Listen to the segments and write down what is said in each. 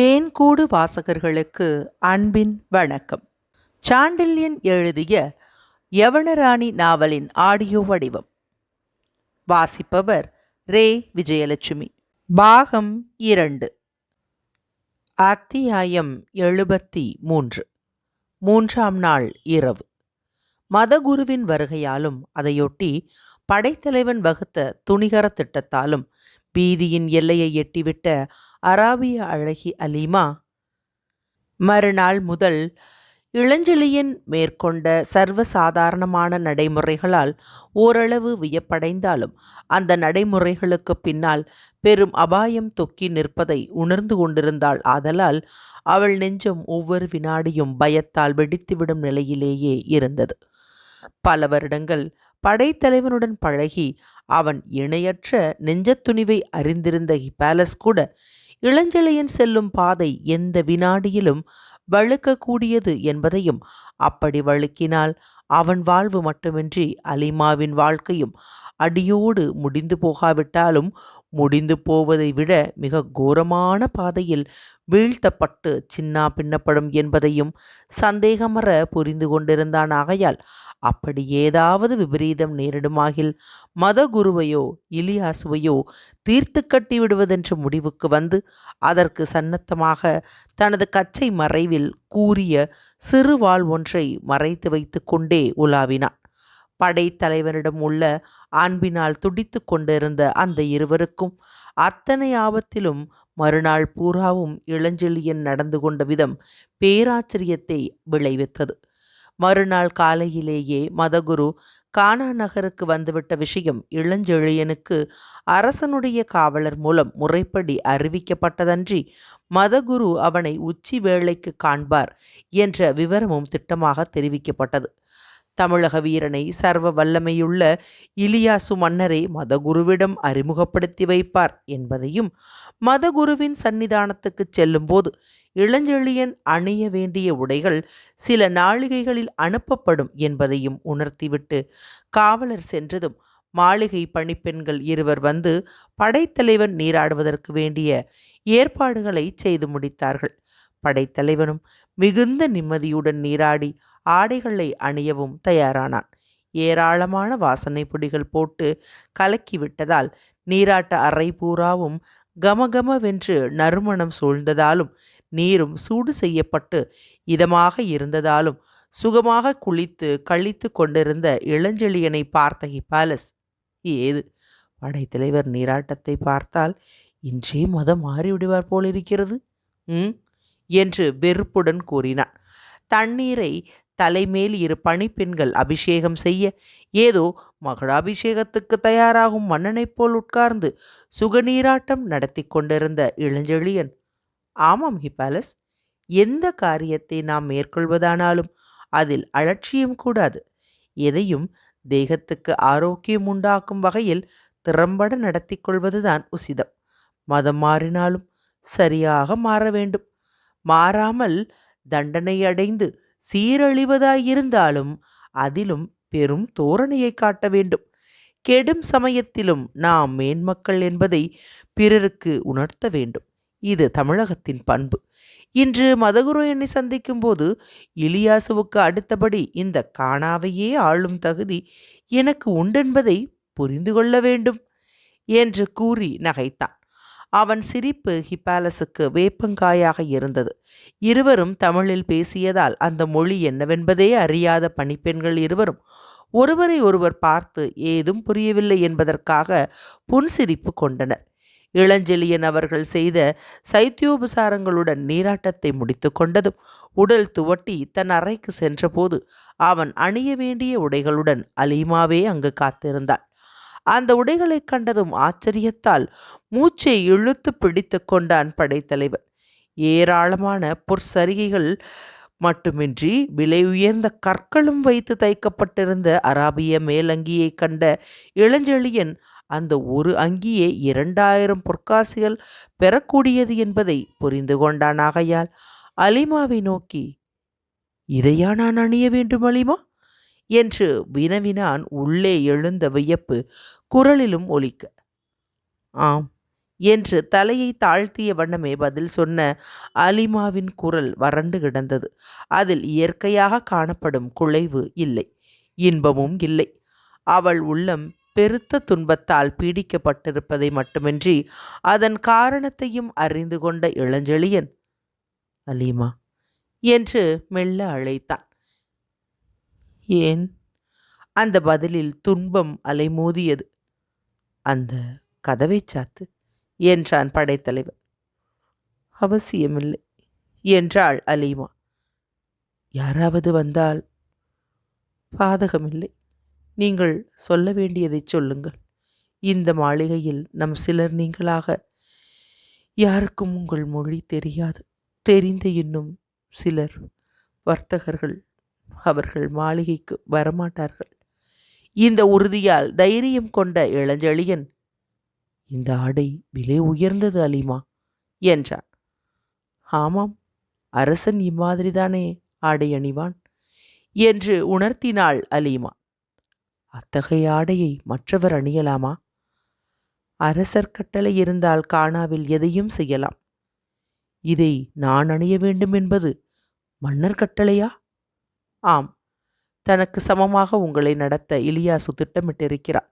தேன்கூடு வாசகர்களுக்கு அன்பின் வணக்கம். சாண்டில்யன் எழுதிய யவனராணி நாவலின் ஆடியோ வடிவம். வாசிப்பவர் ரே. விஜயலட்சுமி. பாகம் இரண்டு. அத்தியாயம் எழுபத்தி மூன்று மூன்றாம் நாள் இரவு. மதகுருவின் வருகையாலும் அதையொட்டி படைத்தலைவன் வகுத்த துணிகர திட்டத்தாலும் பீதியின் எல்லையை எட்டிவிட்ட அராபிய அழகி அலீமா. மறுநாள் முதல் இளஞ்செழியன் மேற்கொண்ட சர்வசாதாரணமான நடைமுறைகளால் ஓரளவு வியப்படைந்தாலும் அந்த நடைமுறைகளுக்கு பின்னால் பெரும் அபாயம் தொக்கி நிற்பதை உணர்ந்து கொண்டிருந்தாள். ஆதலால் அவள் நெஞ்சம் ஒவ்வொரு வினாடியும் பயத்தால் வெடித்துவிடும் நிலையிலேயே இருந்தது. பல வருடங்கள் படைத்தலைவனுடன் பழகி அவன் இணையற்ற நெஞ்சத்துணிவை அறிந்திருந்த ஹிபாலஸ் கூட இளஞ்செழியன் செல்லும் பாதை எந்த வினாடியிலும் வழுக்கக்கூடியது என்பதையும் அப்படி வழுக்கினால் அவன் வாழ்வு மட்டுமின்றி அலிமாவின் வாழ்க்கையும் அடியோடு முடிந்து போகாவிட்டாலும் முடிந்து போவதை விட மிக கோரமான பாதையில் வீழ்த்தப்பட்டு சின்னா பின்னப்படும் என்பதையும் சந்தேகமற புரிந்து கொண்டிருந்தான் ஆகையால் அப்படி ஏதாவது விபரீதம் நேரிடுமாகில் மதகுருவையோ இலியாசுவையோ தீர்த்து கட்டி விடுவதென்ற முடிவுக்கு வந்து அதற்கு சன்னத்தமாக தனது கச்சை மறைவில் கூறிய சிறுவாள் ஒன்றை மறைத்து வைத்து கொண்டே உலாவினான். படைத்தலைவனிடம் உள்ள அன்பினால் துடித்து கொண்டிருந்த அந்த இருவருக்கும் அத்தனை ஆபத்திலும் மறுநாள் பூராவும் இளஞ்செழியன் நடந்து கொண்ட விதம் பேராச்சரியத்தை விளைவித்தது. மறுநாள் காலையிலேயே மதகுரு கானா நகருக்கு வந்துவிட்ட விஷயம் இளஞ்செழியனுக்கு அரசனுடைய காவலர் மூலம் முறைப்படி அறிவிக்கப்பட்டதன்றி மதகுரு அவனை உச்சி வேளைக்கு காண்பார் என்ற விவரமும் திட்டமாக தெரிவிக்கப்பட்டது. தமிழக வீரனை சர்வ வல்லமையுள்ள இலியாசு மன்னரை மதகுருவிடம் அறிமுகப்படுத்தி வைப்பார் என்பதையும் மதகுருவின் சன்னிதானத்துக்கு செல்லும்போது இளஞ்செழியன் அணிய வேண்டிய உடைகள் சில நாளிகைகளில் அனுப்பப்படும் என்பதையும் உணர்த்திவிட்டு காவலர் சென்றதும் மாளிகை பணிப்பெண்கள் இருவர் வந்து படைத்தலைவன் நீராடுவதற்கு வேண்டிய ஏற்பாடுகளை செய்து முடித்தார்கள். படைத்தலைவனும் மிகுந்த நிம்மதியுடன் நீராடி ஆடைகளை அணியவும் தயாரானான். ஏராளமான வாசனை பொடிகள் போட்டு கலக்கிவிட்டதால் நீராட்ட அறை பூராவும் கமகமவென்று நறுமணம் சூழ்ந்ததாலும் நீரும் சூடு செய்யப்பட்டு இதமாக இருந்ததாலும் சுகமாக குளித்து கழித்து கொண்டிருந்த இளஞ்செழியனை பார்த்த ஹிபாலஸ் ஏது? படைத்தலைவர் நீராட்டத்தை பார்த்தால் இன்றே மதம் மாறிவிடுவார் போலிருக்கிறது ம்? என்று வெறுப்புடன் கூறினான். தண்ணீரை தலைமேல் இரு பணிப்பெண்கள் அபிஷேகம் செய்ய ஏதோ மகளாபிஷேகத்துக்கு தயாராகும் மன்னனைப் போல் உட்கார்ந்து சுகநீராட்டம் நடத்தி கொண்டிருந்த இளஞ்செழியன் ஆமாம் ஹிபாலஸ் எந்த காரியத்தை நாம் மேற்கொள்வதானாலும் அதில் அலட்சியம் கூடாது. எதையும் தேகத்துக்கு ஆரோக்கியம் உண்டாக்கும் வகையில் திறம்பட நடத்தி கொள்வதுதான் உசிதம். மதம் மாறினாலும் சரியாக மாற வேண்டும். மாறாமல் தண்டனை அடைந்து சீரழிவதாயிருந்தாலும் அதிலும் பெரும் தோரணையை காட்ட வேண்டும். கெடும் சமயத்திலும் நாம் மேன்மக்கள் என்பதை பிறருக்கு உணர்த்த வேண்டும். இது தமிழகத்தின் பண்பு. இன்று மதகுரு என்னை சந்திக்கும் போது இலியாசுவுக்கு அடுத்தபடி இந்த காணாவையே ஆளும் தகுதி எனக்கு உண்டென்பதை புரிந்து கொள்ள வேண்டும் என்று கூறி நகைத்தான். அவன் சிரிப்பு ஹிப்பாலஸுக்கு வேப்பங்காயாக இருந்தது. இருவரும் தமிழில் பேசியதால் அந்த மொழி என்னவென்பதே அறியாத பணிப்பெண்கள் இருவரும். ஒருவரை ஒருவர் பார்த்து ஏதும் புரியவில்லை என்பதற்காக புன்சிரிப்பு கொண்டனர். இளஞ்செழியன் அவர்கள் செய்த சைத்தியோபசாரங்களுடன் நீராட்டத்தை முடித்து கொண்டதும் உடல் துவட்டி தன் அறைக்கு சென்றபோது அவன் அணிய வேண்டிய உடைகளுடன் அலீமாவே அங்கு காத்திருந்தான். அந்த உடைகளைக் கண்டதும் ஆச்சரியத்தால் மூச்சை இழுத்து பிடித்து கொண்டான் படைத்தலைவன். ஏராளமான பொற்சரிகைகள் மட்டுமின்றி விலை உயர்ந்த கற்களும் வைத்து தைக்கப்பட்டிருந்த அராபிய மேலங்கியை கண்ட இளஞ்செழியன் அந்த ஒரு அங்கியே இரண்டாயிரம் பொற்காசிகள் பெறக்கூடியது என்பதை புரிந்து கொண்டான் ஆகையால் அலிமாவை நோக்கி இதையா நான் அணிய வேண்டும் அலிமா? என்று வினவினான் உள்ளே எழுந்த வியப்பு. குரலிலும் ஒலிக்க. ஆம். என்று தலையை தாழ்த்திய வண்ணமே பதில் சொன்ன அலிமாவின் குரல் வறண்டு கிடந்தது. அதில் இயற்கையாக காணப்படும் குலைவு இல்லை இன்பமும் இல்லை. அவள் உள்ளம் பெருத்த துன்பத்தால் பீடிக்கப்பட்டிருப்பதை மட்டுமின்றி அதன் காரணத்தையும் அறிந்து கொண்ட இளஞ்செழியன் அலீமா என்று மெல்ல அழைத்தான். ஏன்? அந்த பதிலில் துன்பம் அலைமோதியது. அந்த கதவை சாத்து என்றான் படைத்தலைவன் அவசியமில்லை என்றாள் அலீமா. யாராவது வந்தால் பாதகமில்லை. நீங்கள் சொல்ல வேண்டியதைச் சொல்லுங்கள். இந்த மாளிகையில் நம் சிலர் நீங்களாக யாருக்கும் உங்கள் மொழி தெரியாது. தெரிந்த இன்னும் சிலர் வர்த்தகர்கள் அவர்கள் மாளிகைக்கு வரமாட்டார்கள். இந்த உறுதியால் தைரியம் கொண்ட இளஞ்செழியன் இந்த ஆடை விலை உயர்ந்தது அலிமா என்றான். ஆமாம் அரசன் இம்மாதிரிதானே ஆடை அணிவான் என்று உணர்த்தினாள் அலீமா. அத்தகைய ஆடையை மற்றவர் அணியலாமா? அரசர் கட்டளை இருந்தால் காணாவில் எதையும் செய்யலாம். இதை நான் அணிய வேண்டும் என்பது மன்னர் கட்டளையா? ஆம் தனக்கு சமமாக உங்களை நடத்த இலியாசு திட்டமிட்டிருக்கிறான்.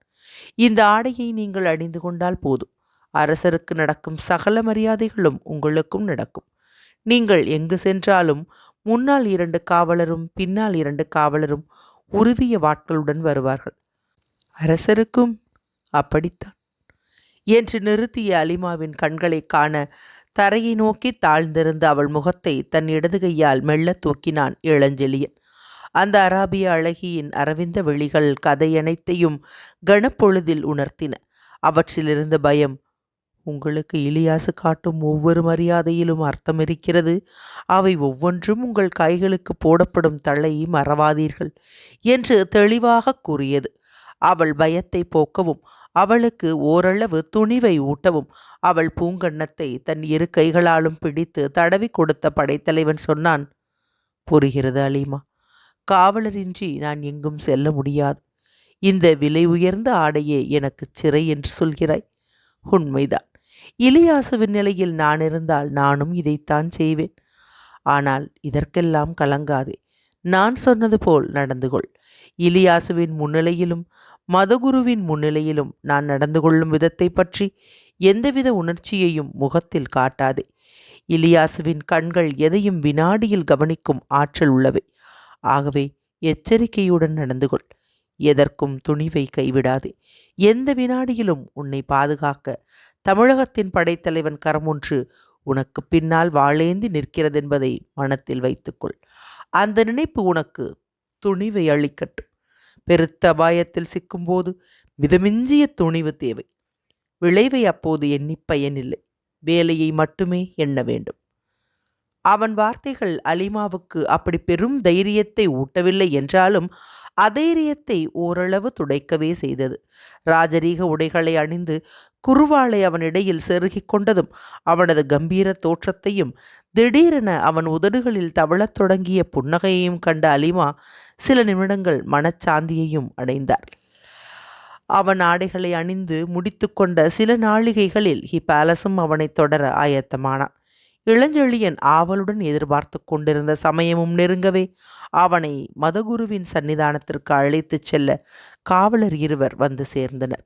இந்த ஆடையை நீங்கள் அணிந்து கொண்டால் போதும். அரசருக்கு நடக்கும் சகல மரியாதைகளும் உங்களுக்கும் நடக்கும். நீங்கள் எங்கு சென்றாலும் முன்னால் இரண்டு காவலரும் பின்னால் இரண்டு காவலரும் உருவிய வாட்களுடன் வருவார்கள். அரசருக்கும் அப்படித்தான். என்று நிறுத்திய அலிமாவின் கண்களை காண தரையை நோக்கி தாழ்ந்திருந்த அவள் முகத்தை தன் இடது கையால் மெல்ல தூக்கினான் இளஞ்செழியன். அந்த அராபிய அழகியின் அரவிந்த விழிகள் கதையனைத்தையும் கனப்பொழுதில் உணர்த்தின. அவற்றிலிருந்த பயம் உங்களுக்கு இலியாசு காட்டும் ஒவ்வொரு மரியாதையிலும் அர்த்தம் இருக்கிறது. அவை ஒவ்வொன்றும் உங்கள் கைகளுக்கு போடப்படும் தலை மறவாதீர்கள் என்று தெளிவாக கூறியது. அவள் பயத்தை போக்கவும் அவளுக்கு ஓரளவு துணிவை ஊட்டவும் அவள் பூங்கண்ணத்தை தன் இரு கைகளாலும் பிடித்து தடவி கொடுத்த படைத்தலைவன் சொன்னான் புரிகிறது அலீமா. காவலரின்றி நான் எங்கும் செல்ல முடியாது. இந்த விலை உயர்ந்த ஆடையே எனக்கு சிறை என்று சொல்கிறாய். உண்மைதான். இலியாசுவின் நிலையில் நான் இருந்தால் நானும் இதைத்தான் செய்வேன். ஆனால் இதற்கெல்லாம் கலங்காதே. நான் சொன்னது போல் நடந்து கொள். இலியாசுவின் முன்னிலையிலும் மதகுருவின் முன்னிலையிலும் நான் நடந்து கொள்ளும் விதத்தை பற்றி எந்தவித உணர்ச்சியையும் முகத்தில் காட்டாதே. இலியாசுவின் கண்கள் எதையும் வினாடியில் கவனிக்கும் ஆற்றல் உள்ளவை. ஆகவே எச்சரிக்கையுடன் நடந்து கொள். எதற்கும் துணிவை கைவிடாதே. எந்த வினாடியிலும் உன்னை பாதுகாக்க தமிழகத்தின் படைத்தலைவன் கரமொன்று உனக்கு பின்னால் வாழேந்தி நிற்கிறதென்பதை மனத்தில் வைத்துக்கொள். அந்த நினைப்பு உனக்கு துணிவை அளிக்கட்டும். பெருத்த அபாயத்தில் சிக்கும்போது மிதமிஞ்சிய துணிவு தேவை. விளைவை அப்போது எண்ணி பயனில்லை. வேலையை மட்டுமே எண்ண வேண்டும். அவன் வார்த்தைகள் அலிமாவுக்கு அப்படி பெரும் தைரியத்தை ஊட்டவில்லை என்றாலும் அதைரியத்தை ஓரளவு துடைக்கவே செய்தது. ராஜரீக உடைகளை அணிந்து குருவாளை அவன் இடையில் செருகிக் கொண்டதும் அவனது கம்பீர தோற்றத்தையும் திடீரென அவன் உதடுகளில் தவழத் தொடங்கிய புன்னகையையும் கண்ட அலிமா சில நிமிடங்கள் மனச்சாந்தியையும் அடைந்தார். அவன் ஆடைகளை அணிந்து முடித்துக்கொண்ட சில நாளிகைகளில் ஹி பேலஸும் அவனை தொடர ஆயத்தமானான். இளஞ்செழியன் ஆவலுடன் எதிர்பார்த்து கொண்டிருந்த சமயமும் நெருங்கவே அவனை மதகுருவின் சன்னிதானத்திற்கு அழைத்துச் செல்ல காவலர் இருவர் வந்து சேர்ந்தனர்.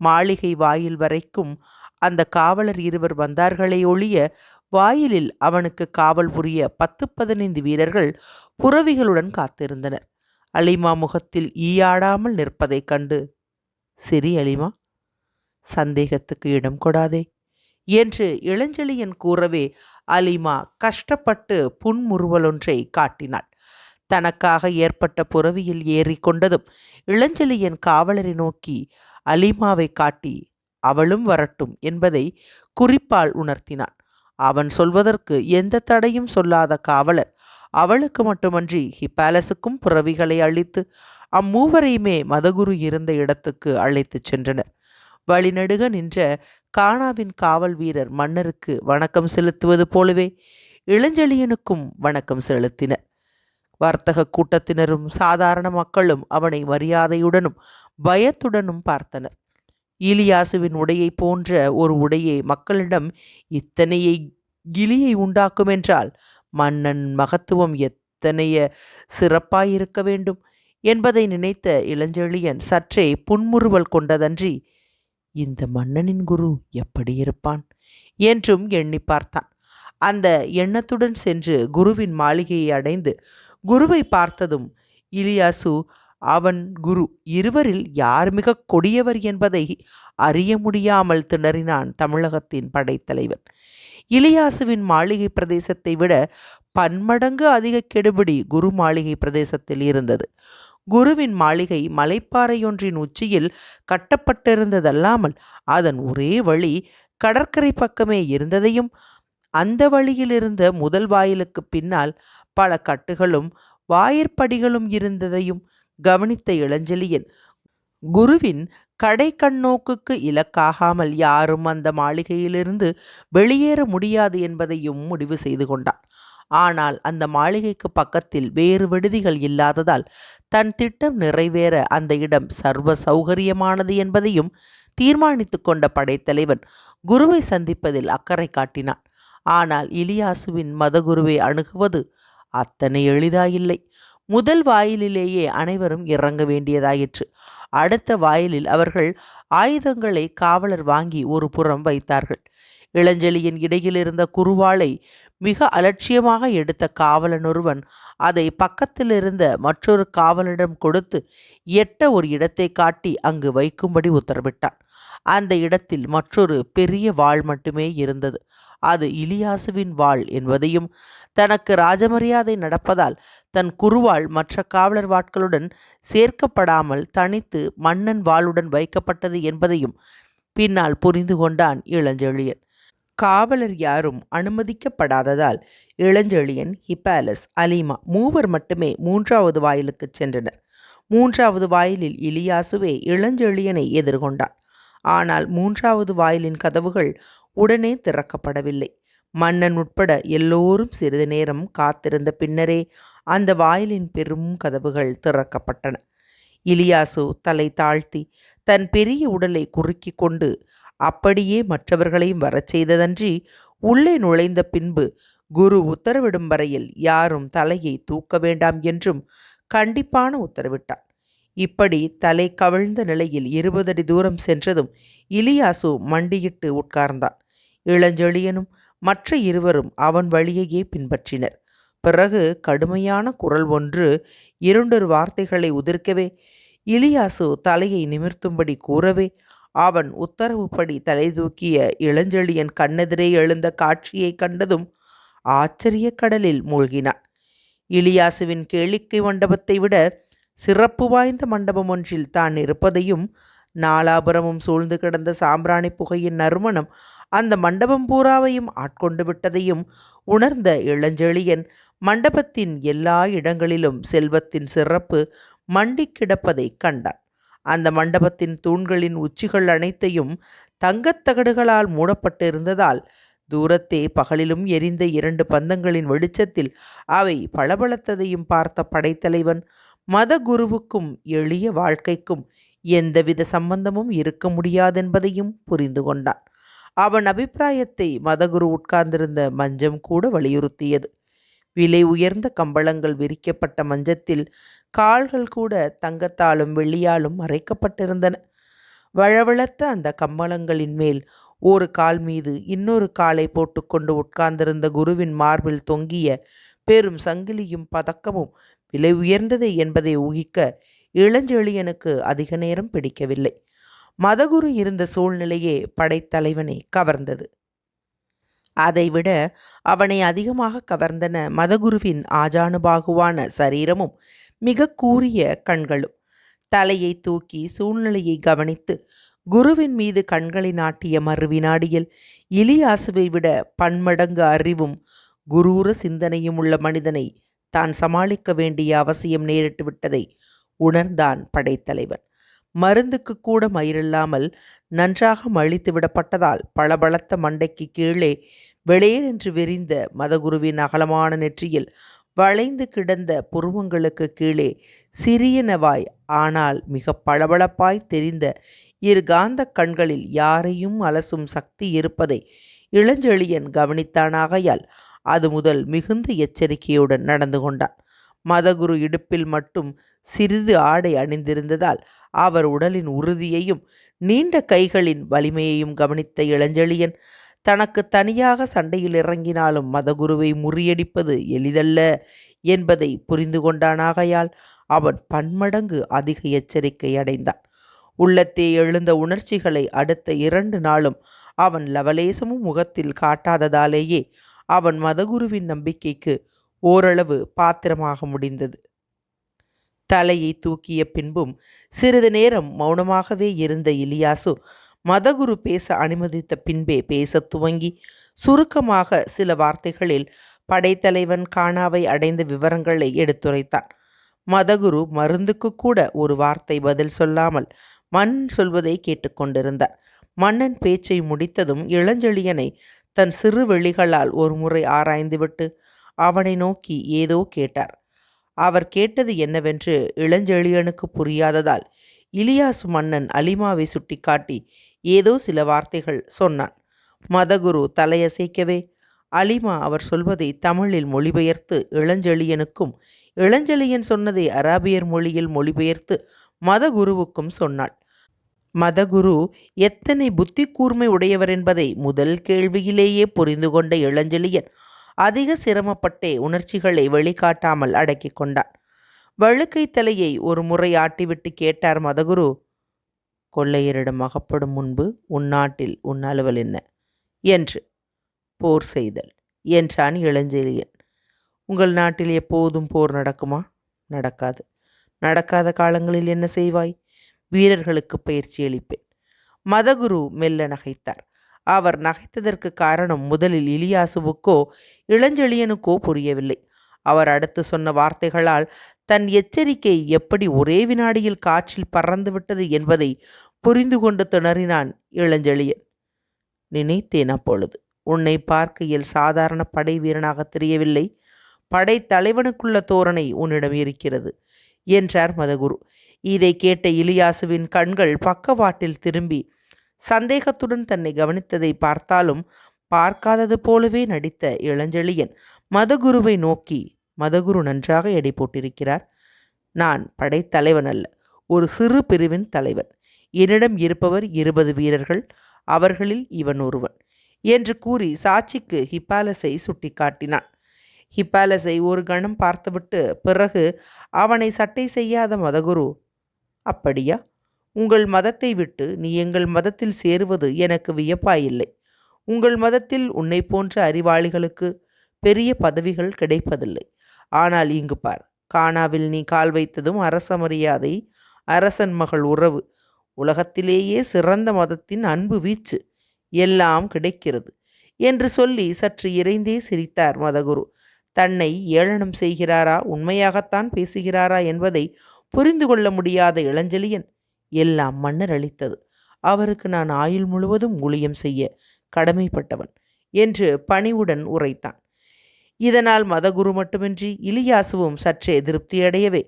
மாளிகை வாயில் வரைக்கும் அந்த காவலர் இருவர் வந்தார்களே ஒழிய வாயிலில் அவனுக்கு காவல் புரிய பத்து பதினைந்து வீரர்கள் புறவிகளுடன் காத்திருந்தனர். அலிமா முகத்தில் ஈயாடாமல் நிற்பதைக் கண்டு சரி அலிமா சந்தேகத்துக்கு இடம் கொடாதே. என்று இளஞ்செழியன் கூறவே அலிமா கஷ்டப்பட்டு புன்முறுவலொன்றை காட்டினாள். தனக்காக ஏற்பட்ட புறவியில் ஏறி கொண்டதும் இளஞ்செழியன் காவலரை நோக்கி அலிமாவை காட்டி அவளும் வரட்டும் என்பதை குறிப்பால் உணர்த்தினான். அவன் சொல்வதற்கு எந்த தடையும் சொல்லாத காவலர் அவளுக்கு மட்டுமன்றி ஹிப்பாலஸுக்கும் புறவிகளை அளித்து அம்மூவரையுமே மதகுரு இருந்த இடத்துக்கு அழைத்துச் சென்றனர். வழிநடுக நின்ற கானாவின் காவல் வீரர் மன்னருக்கு வணக்கம் செலுத்துவது போலவே இளஞ்செழியனுக்கும் வணக்கம் செலுத்தினர். வர்த்தக கூட்டத்தினரும் சாதாரண மக்களும் அவனை மரியாதையுடனும் பயத்துடனும் பார்த்தனர். ஈலியாசுவின் உடையை போன்ற ஒரு உடையை மக்களிடம் இத்தனையை கிளியை உண்டாக்கும் என்றால் மன்னன் மகத்துவம் எத்தனைய சிறப்பாயிருக்க வேண்டும்? என்பதை நினைத்த இளஞ்செழியன் சற்றே புன்முறுவல் கொண்டதன்றி இந்த மன்னனின் குரு எப்படி இருப்பான்? என்றும் எண்ணி பார்த்தான். அந்த எண்ணத்துடன் சென்று குருவின் மாளிகையை அடைந்து குருவை பார்த்ததும் இலியாசு அவன் குரு இருவரில் யார் மிக கொடியவர் என்பதை அறிய முடியாமல் திணறினான் தமிழகத்தின் படைத்தலைவன். இலியாசுவின் மாளிகை பிரதேசத்தை விட பன்மடங்கு அதிக கெடுபிடி குரு மாளிகை பிரதேசத்தில் இருந்தது. குருவின் மாளிகை மலைப்பாறையொன்றின் உச்சியில் கட்டப்பட்டிருந்ததல்லாமல் அதன் ஒரே வழி கடற்கரை பக்கமே இருந்ததையும் அந்த வழியில் இருந்த முதல் வாயிலுக்கு பின்னால் பல கட்டுகளும் வாயிற்படிகளும் இருந்ததையும் கவனித்த இளஞ்செழியன் குருவின் கடை கண்ணோக்குக்கு இலக்காகாமல் யாரும் அந்த மாளிகையிலிருந்து வெளியேற முடியாது என்பதையும் முடிவு செய்து கொண்டான். ஆனால் அந்த மாளிகைக்கு பக்கத்தில் வேறு விடுதிகள் இல்லாததால் தன் திட்டம் நிறைவேற அந்த இடம் சர்வ சௌகரியமானது என்பதையும் தீர்மானித்து கொண்ட படைத்தலைவன் குருவை சந்திப்பதில் அக்கறை காட்டினான். ஆனால் இலியாசுவின் மதகுருவை அணுகுவது அத்தனை எளிதாயில்லை. முதல் வாயிலிலேயே அனைவரும் இறங்க வேண்டியதாயிற்று. அடுத்த வாயிலில் அவர்கள் ஆயுதங்களை காவலர் வாங்கி ஒரு புறம் வைத்தார்கள். இளஞ்செழியின் இடையில் இருந்த குருவாளை மிக அலட்சியமாக எடுத்த காவலன் ஒருவன் அதை பக்கத்தில் இருந்த மற்றொரு காவலனிடம் கொடுத்து எட்ட ஒரு இடத்தை காட்டி அங்கு வைக்கும்படி உத்தரவிட்டான். அந்த இடத்தில் மற்றொரு பெரிய வாள் மட்டுமே இருந்தது. அது இலியாசுவின் வாள் என்பதையும் தனக்கு ராஜமரியாதை நடப்பதால் தன் குருவாள் மற்ற காவலர் வாட்களுடன் சேர்க்கப்படாமல் தனித்து மன்னன் வாளுடன் வைக்கப்பட்டது என்பதையும் பின்னால் புரிந்து கொண்டான் இளஞ்செழியன். காவலர் யாரும் அனுமதிக்கப்படாததால் இளஞ்செழியன் ஹிப்பாலஸ் அலிமா மூவர் மட்டுமே மூன்றாவது வாயிலுக்கு சென்றனர். மூன்றாவது வாயிலில் இலியாசுவே இளஞ்செழியனை எதிர்கொண்டான். ஆனால் மூன்றாவது வாயிலின் கதவுகள் உடனே திறக்கப்படவில்லை. மன்னன் உட்பட எல்லோரும் சிறிது நேரம் காத்திருந்த பின்னரே அந்த வாயிலின் பெரும் கதவுகள் திறக்கப்பட்டன. இலியாசு தலை தாழ்த்தி தன் பெரிய உடலை குறுக்கி கொண்டு அப்படியே மற்றவர்களையும் வரச் செய்ததன்றி உள்ளே நுழைந்த பின்பு குரு உத்தரவிடும் வரையில் யாரும் தலையை தூக்க வேண்டாம் என்றும் கண்டிப்பான உத்தரவிட்டான் இப்படி தலை கவிழ்ந்த நிலையில் இருபது அடி தூரம் சென்றதும் இலியாசு மண்டியிட்டு உட்கார்ந்தான். இளஞ்செழியனும் மற்ற இருவரும் அவன் வழியையே பின்பற்றினர். பிறகு கடுமையான குரல் ஒன்று இரண்டொரு வார்த்தைகளை உதிர்க்கவே இலியாசு தலையை நிமிர்த்தும்படி கூறவே அவன் உத்தரவுப்படி தலை தூக்கிய இளஞ்செழியன் கண்ணெதிரே எழுந்த காட்சியை கண்டதும் ஆச்சரிய கடலில் மூழ்கினான். இலியாசுவின் கேளிக்கை மண்டபத்தை விட சிறப்பு வாய்ந்த மண்டபம் ஒன்றில் தான் இருப்பதையும் நாலாபுரமும் சூழ்ந்து கிடந்த சாம்பிராணி புகையின் நறுமணம் அந்த மண்டபம் பூராவையும் ஆட்கொண்டு விட்டதையும் உணர்ந்த இளஞ்செழியன் மண்டபத்தின் எல்லா இடங்களிலும் செல்வத்தின் சிறப்பு மண்டி கிடப்பதை கண்டான். அந்த மண்டபத்தின் தூண்களின் உச்சிகள் அனைத்தையும் தங்கத்தகடுகளால் மூடப்பட்டு இருந்ததால் தூரத்தே பகலிலும் எரிந்த இரண்டு பந்தங்களின் வெளிச்சத்தில் அவை பளபளத்ததையும் பார்த்த படைத்தலைவன் மத குருவுக்கும் எளிய வாழ்க்கைக்கும் எந்தவித சம்பந்தமும் இருக்க முடியாதென்பதையும் புரிந்து கொண்டான். அவன் அபிப்பிராயத்தை மதகுரு உட்கார்ந்திருந்த மஞ்சம் கூட வலியுறுத்தியது. விலை உயர்ந்த கம்பளங்கள் விரிக்கப்பட்ட மஞ்சத்தில் கால்கள் கூட தங்கத்தாலும் வெள்ளியாலும் மறைக்கப்பட்டிருந்தன. வழவழத்த அந்த கம்பளங்களின் மேல் ஒரு கால் மீது இன்னொரு காலை போட்டுக்கொண்டு உட்கார்ந்திருந்த குருவின் மார்பில் தொங்கிய பெரும் சங்கிலியும் பதக்கமும் விலை உயர்ந்தது என்பதை ஊகிக்க இளஞ்செழியனுக்கு அதிக நேரம் பிடிக்கவில்லை. மதகுரு இருந்த சூழ்நிலையே படைத்தலைவனை கவர்ந்தது. அதைவிட அவனை அதிகமாக கவர்ந்தன மதகுருவின் ஆஜானுபாகுவான சரீரமும் மிக கூறிய கண்களும். தலையை தூக்கி சூழ்நிலையை கவனித்து குருவின் மீது கண்களை நாட்டிய மறுவினாடியில் இலியாசுவை விட பன்மடங்கு அறிவும் குரூர சிந்தனையும் உள்ள மனிதனை தான் சமாளிக்க வேண்டிய அவசியம் நேரிட்டு விட்டதை உணர்ந்தான் படைத்தலைவன். மருந்துக்கு கூட மயிரில்லாமல் நன்றாக மழித்து விடப்பட்டதால் பளபளத்த மண்டைக்கு கீழே வெளியேறென்று என்று விரிந்த மதகுருவின் அகலமான நெற்றியில் வளைந்து கிடந்த புருவங்களுக்கு கீழே சிறியனவாய் ஆனால் மிக பளபளப்பாய் தெரிந்த இரு காந்தக் கண்களில் யாரையும் அலசும் சக்தி இருப்பதை இளஞ்செழியன் கவனித்தானாகையால் அது முதல் மிகுந்த எச்சரிக்கையுடன் நடந்து கொண்டான். மதகுரு இடுப்பில் மட்டும் சிறிது ஆடை அணிந்திருந்ததால் அவர் உடலின் உறுதியையும் நீண்ட கைகளின் வலிமையையும் கவனித்த இளஞ்செழியன் தனக்கு தனியாக சண்டையில் இறங்கினாலும் மதகுருவை முறியடிப்பது எளிதல்ல என்பதை புரிந்து கொண்டானாகையால் அவன் பன்மடங்கு அதிக எச்சரிக்கை அடைந்தான். உள்ளத்தே எழுந்த உணர்ச்சிகளை அடுத்த இரண்டு நாளும் அவன் லவலேசமும் முகத்தில் காட்டாததாலேயே அவன் மதகுருவின் நம்பிக்கைக்கு ஓரளவு பாத்திரமாக முடிந்தது. தலையை தூக்கிய பின்பும் சிறிது நேரம் மௌனமாகவே இருந்த இலியாசு மதகுரு பேச அனுமதித்த பின்பே பேசத் துவங்கி சுருக்கமாக சில வார்த்தைகளில் படைத்தலைவன் காணாவை அடைந்த விவரங்களை எடுத்துரைத்தான். மதகுரு மருந்துக்கு கூட ஒரு வார்த்தை பதில் சொல்லாமல் மண் சொல்வதை கேட்டுக்கொண்டிருந்தார் மன்னன் பேச்சை முடித்ததும் இளஞ்செழியனை தன் சிறு வெளிகளால் ஒரு முறை ஆராய்ந்துவிட்டு அவனை நோக்கி ஏதோ கேட்டார். அவர் கேட்டது என்னவென்று இளஞ்செழியனுக்கு புரியாததால் இலியாசு மன்னன் அலிமாவை சுட்டிக்காட்டி ஏதோ சில வார்த்தைகள் சொன்னான். மதகுரு தலையசைக்கவே அலிமா அவர் சொல்வதை தமிழில் மொழிபெயர்த்து இளஞ்செழியனுக்கும் இளஞ்செழியன் சொன்னதை அராபியர் மொழியில் மொழிபெயர்த்து மதகுருவுக்கும் சொன்னாள். மதகுரு எத்தனை புத்தி கூர்மை உடையவர் என்பதை முதல் கேள்வியிலேயே புரிந்து கொண்ட இளஞ்செழியன் அதிக சிரமப்பட்டே உணர்ச்சிகளை வெளிக்காட்டாமல் அடக்கி கொண்டான். வழுக்கை தலையை ஒரு முறை ஆட்டிவிட்டு கேட்டார் மதகுரு கொள்ளையரிடம் அகப்படும் முன்பு உன் நாட்டில் உன் அலுவல் என்ன? என்று. போர் செய்தல் என்றான் இளஞ்செழியன். உங்கள் நாட்டில் எப்போதும் போர் நடக்குமா? நடக்காது. நடக்காத காலங்களில் என்ன செய்வாய்? வீரர்களுக்கு பயிற்சி அளிப்பேன். மதகுரு மெல்ல நகைத்தார். அவர் நகைத்ததற்கு காரணம் முதலில் இலியாசுவுக்கோ இளஞ்செழியனுக்கோ புரியவில்லை. அவர் அடுத்து சொன்ன வார்த்தைகளால் தன் எச்சரிக்கை எப்படி ஒரே வினாடியில் காற்றில் பறந்துவிட்டது என்பதை புரிந்து கொண்டு திணறினான் இளஞ்செழியன். நினைத்தேன் அப்பொழுது. உன்னை பார்க்கையில் சாதாரண படை வீரனாக தெரியவில்லை. படை தலைவனுக்குள்ள தோரணை உன்னிடம் இருக்கிறது என்றார் மதகுரு. இதை கேட்ட இலியாசுவின் கண்கள் பக்கவாட்டில் திரும்பி சந்தேகத்துடன் தன்னை கவனித்ததை பார்த்தாலும் பார்க்காதது போலவே நடித்த இளஞ்செழியன் மதகுருவை நோக்கி மதகுரு நன்றாக எடை போட்டிருக்கிறார். நான் படைத்தலைவன் அல்ல ஒரு சிறு பிரிவின் தலைவன். என்னிடம் இருப்பவர் இருபது வீரர்கள் அவர்களில் இவன் ஒருவன் என்று கூறி சாட்சிக்கு ஹிப்பாலஸை சுட்டிக்காட்டினான். ஹிப்பாலஸை ஒரு கணம் பார்த்துவிட்டு பிறகு அவனை சட்டை செய்யாத மதகுரு அப்படியா? உங்கள் மதத்தை விட்டு நீ எங்கள் மதத்தில் சேருவது எனக்கு வியப்பாயில்லை. உங்கள் மதத்தில் உன்னை போன்ற அறிவாளிகளுக்கு பெரிய பதவிகள் கிடைப்பதில்லை. ஆனால் இங்கு பார் கானாவில் நீ கால் வைத்ததும் அரச மரியாதை அரசன் மகள் உறவு உலகத்திலேயே சிறந்த மதத்தின் அன்பு வீச்சு எல்லாம் கிடைக்கிறது என்று சொல்லி சற்று இறைந்தே சிரித்தார் மதகுரு. தன்னை ஏளனம் செய்கிறாரா உண்மையாகத்தான் பேசுகிறாரா என்பதை புரிந்து கொள்ள முடியாத இளஞ்செழியன் எல்லாம் மன்னர் அளித்தது. அவருக்கு நான் ஆயுள் முழுவதும் ஊழியம் செய்ய கடமைப்பட்டவன் என்று பணிவுடன் உரைத்தான். இதனால் மதகுரு மட்டுமின்றி இலியாசுவும் சற்றே திருப்தியடையவே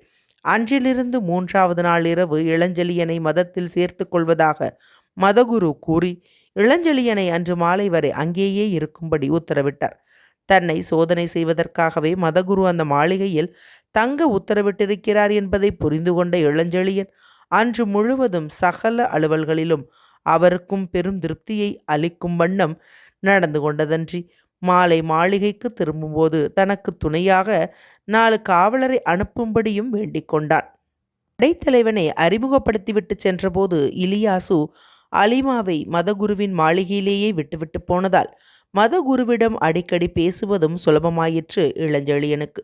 அன்றிலிருந்து மூன்றாவது நாள் இரவு இளஞ்செழியனை மதத்தில் சேர்த்து கொள்வதாக மதகுரு கூறி இளஞ்செழியனை அன்று மாலை வரை அங்கேயே இருக்கும்படி உத்தரவிட்டார். தன்னை சோதனை செய்வதற்காகவே மதகுரு அந்த மாளிகையில் தங்க உத்தரவிட்டிருக்கிறார் என்பதை புரிந்து கொண்ட இளஞ்செழியன் அன்று முழுவதும் சகல அலுவல்களிலும் அவருக்கும் பெரும் திருப்தியை அளிக்கும் வண்ணம் நடந்து கொண்டதன்றி மாலை மாளிகைக்கு திரும்பும்போது தனக்கு துணையாக நாலு காவலரை அனுப்பும்படியும் வேண்டிக் கொண்டான். படைத்தலைவனை அறிமுகப்படுத்திவிட்டு சென்றபோது இலியாசு அலிமாவை மதகுருவின் மாளிகையிலேயே விட்டுவிட்டு போனதால் மதகுருவிடம் அடிக்கடி பேசுவதும் சுலபமாயிற்று இளஞ்செழியனுக்கு.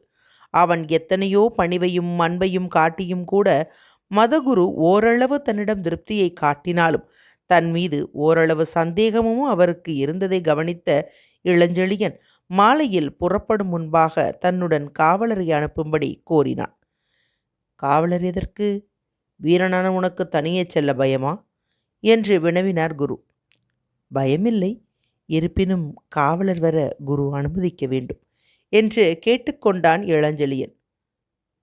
அவன் எத்தனையோ பணிவையும் அன்பையும் காட்டியும் கூட மதகுரு ஓரளவு தன்னிடம் திருப்தியை காட்டினாலும் தன் மீது ஓரளவு சந்தேகமும் அவருக்கு இருந்ததை கவனித்த இளஞ்செழியன் மாலையில் புறப்படும் முன்பாக தன்னுடன் காவலரை அனுப்பும்படி கோரினான். காவலர் எதற்கு? வீரனான உனக்கு தனியே செல்ல பயமா? என்று வினவினார் குரு. பயமில்லை. இருப்பினும் காவலர் வர குரு அனுமதிக்க வேண்டும் என்று கேட்டுக்கொண்டான் இளஞ்செழியன்.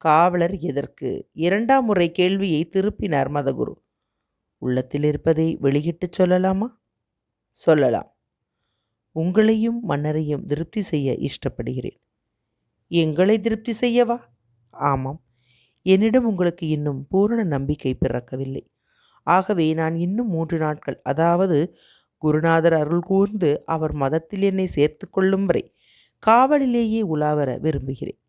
காவலர் எதற்கு? இரண்டாம் முறை கேள்வியை திருப்பினார் மதகுரு. உள்ளத்தில் இருப்பதை வெளியிட்டுச் சொல்லலாமா? சொல்லலாம். உங்களையும் மன்னரையும் திருப்தி செய்ய இஷ்டப்படுகிறேன். எங்களை திருப்தி செய்யவா? ஆமாம். என்னிடம் உங்களுக்கு இன்னும் பூரண நம்பிக்கை பிறக்கவில்லை. ஆகவே நான் இன்னும் மூன்று நாட்கள் அதாவது குருநாதர் அருள் கூர்ந்து அவர் மதத்தில் என்னை சேர்த்து கொள்ளும் வரை காவலிலேயே உலாவர விரும்புகிறேன்.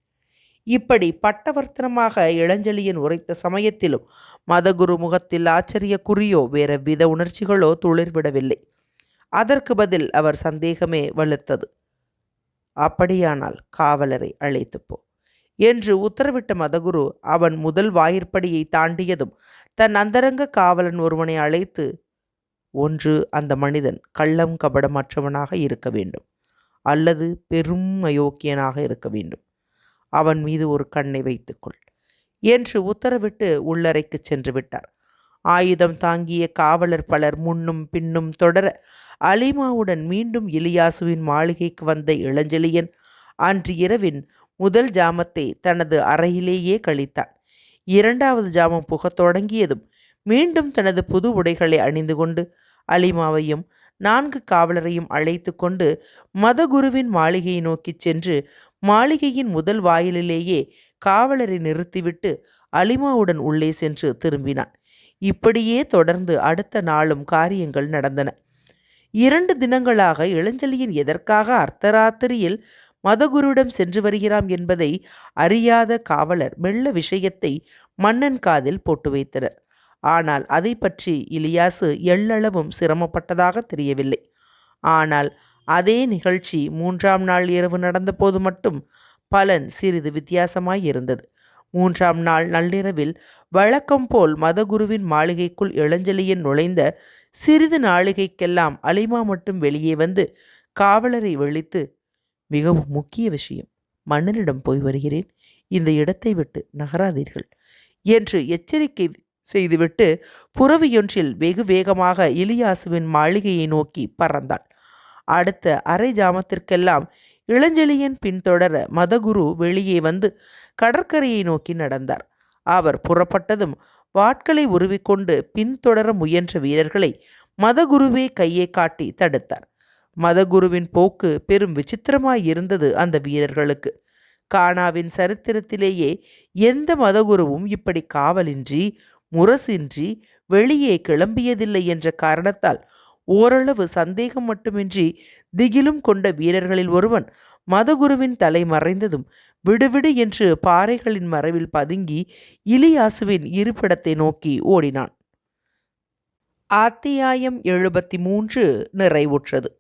இப்படி பட்டவர்த்தனமாக இளஞ்செழியன் உரைத்த சமயத்திலும் மதகுரு முகத்தில் ஆச்சரிய குறியோ வேற வித உணர்ச்சிகளோ துளிர்விடவில்லை. அதற்கு பதில் அவர் சந்தேகமே வலுத்தது. அப்படியானால் காவலரை அழைத்துப்போ என்று உத்தரவிட்ட மதகுரு அவன் முதல் வாயிற்படியை தாண்டியதும் தன் அந்தரங்க காவலன் ஒருவனை அழைத்து ஒன்று அந்த மனிதன் கள்ளம் கபடமற்றவனாக இருக்க வேண்டும். அல்லது பெரும் அயோக்கியனாக இருக்க வேண்டும். அவன் மீது ஒரு கண்ணை வைத்துக்கொள். என்று உத்தரவிட்டு உள்ளறைக்கு சென்று விட்டார். ஆயுதம் தாங்கிய காவலர் பலர் முன்னும் பின்னும் தொடர அலிமாவுடன் மீண்டும் இலியாசுவின் மாளிகைக்கு வந்த இளஞ்செழியன் அன்று இரவின் முதல் ஜாமத்தை தனது அறையிலேயே கழித்தான். இரண்டாவது ஜாமம் புகத் தொடங்கியதும் மீண்டும் தனது புது உடைகளை அணிந்து கொண்டு அலிமாவையும் நான்கு காவலரையும் அழைத்து கொண்டு மதகுருவின் மாளிகையை நோக்கிச் சென்று மாளிகையின் முதல் வாயிலிலேயே காவலரை நிறுத்திவிட்டு அலிமாவுடன் உள்ளே சென்று திரும்பினான். இப்படியே தொடர்ந்து அடுத்த நாளும் காரியங்கள் நடந்தன. இரண்டு தினங்களாக இளஞ்சலியின் எதற்காக அர்த்தராத்திரியில் மதகுருவிடம் சென்று வருகிறாம் என்பதை அறியாத காவலர் மெல்ல விஷயத்தை மன்னன் காதில் போட்டு வைத்தனர். ஆனால் அதை பற்றி இலியாசு எள்ளளவும் சிரமப்பட்டதாக தெரியவில்லை. ஆனால் அதே நிகழ்ச்சி மூன்றாம் நாள் இரவு நடந்தபோது மட்டும் பலன் சிறிது வித்தியாசமாய் இருந்தது மூன்றாம் நாள் நள்ளிரவில் வழக்கம் போல் மதகுருவின் மாளிகைக்குள் இளஞ்சலியன் நுழைந்த சிறிது நாளிகைக்கெல்லாம் அலிமா மட்டும் வெளியே வந்து காவலரை வெளித்து மிகவும் முக்கிய விஷயம். மன்னனிடம் போய் வருகிறேன். இந்த இடத்தை விட்டு நகராதீர்கள் என்று எச்சரிக்கை செய்துவிட்டு புறவியொன்றில் வெகு வேகமாக இலியாசுவின் மாளிகையை நோக்கி பறந்தாள் அடுத்த அரை ஜாமத்திற்கெல்லாம் இளஞ்செழியன் பின்தொடர மதகுரு வெளியே வந்து கடற்கரையை நோக்கி நடந்தார். அவர் புறப்பட்டதும் வாட்களை உருவிக்கொண்டு பின்தொடர முயன்ற வீரர்களை மதகுருவே கையை காட்டி தடுத்தார். மதகுருவின் போக்கு பெரும் விசித்திரமாய் இருந்தது அந்த வீரர்களுக்கு. கானாவின் சரித்திரத்திலேயே எந்த மதகுருவும் இப்படி காவலின்றி முரசின்றி வெளியே கிளம்பியதில்லை என்ற காரணத்தால் ஓரளவு சந்தேகம் மட்டுமின்றி திகிலும் கொண்ட வீரர்களில் ஒருவன் மதகுருவின் தலை மறைந்ததும் விடுவிடு என்று பாறைகளின் மறைவில் பதுங்கி இலியாசுவின் இருப்பிடத்தை நோக்கி ஓடினான். அத்தியாயம் எழுபத்தி மூன்று நிறைவுற்றது.